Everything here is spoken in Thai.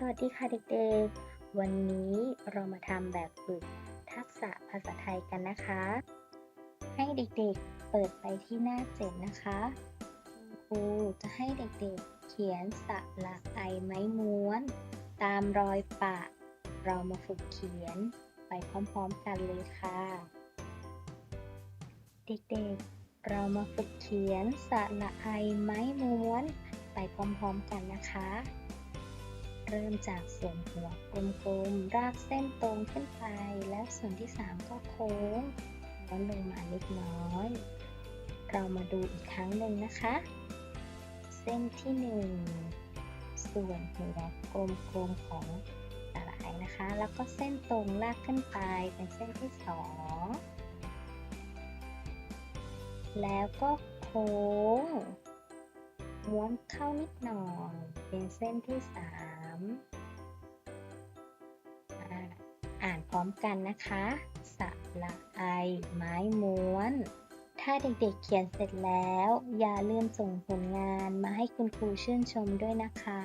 สวัสดีค่ะเด็กๆ วันนี้เรามาทำแบบฝึกทักษะภาษาไทยกันนะคะ ให้เด็กๆเปิดไปที่หน้าเจ็ดนะคะครูจะให้เด็กๆเขียนสระไอไม้ม้วน ตามรอยปะ เรามาฝึกเขียนไปพร้อมๆกันเลยค่ะ เด็กๆ เรามาฝึกเขียนสระไอไม้ม้วน ไปพร้อมๆกันนะคะ เริ่มจากส่วนหัวกลมๆ รากเส้นตรงขึ้นไป และส่วนที่ 3 ก็โค้งม้วนลงมาเล็กน้อย เรามาดูอีกครั้งหนึ่งนะคะ เส้นที่ 1 ส่วนหัวกลมๆของสลายนะคะ แล้วก็เส้นตรงลากขึ้นไปเป็นเส้นที่ 2 แล้วก็โค้งม้วนเข้านิดหน่อย เป็นเส้นที่สาม อ่าอ่านพร้อมกันนะคะ สระไอ ไม้ม้วน ถ้าเด็กๆเขียนเสร็จแล้ว อย่าลืมส่งผลงานมาให้คุณครูชื่นชมด้วยนะคะ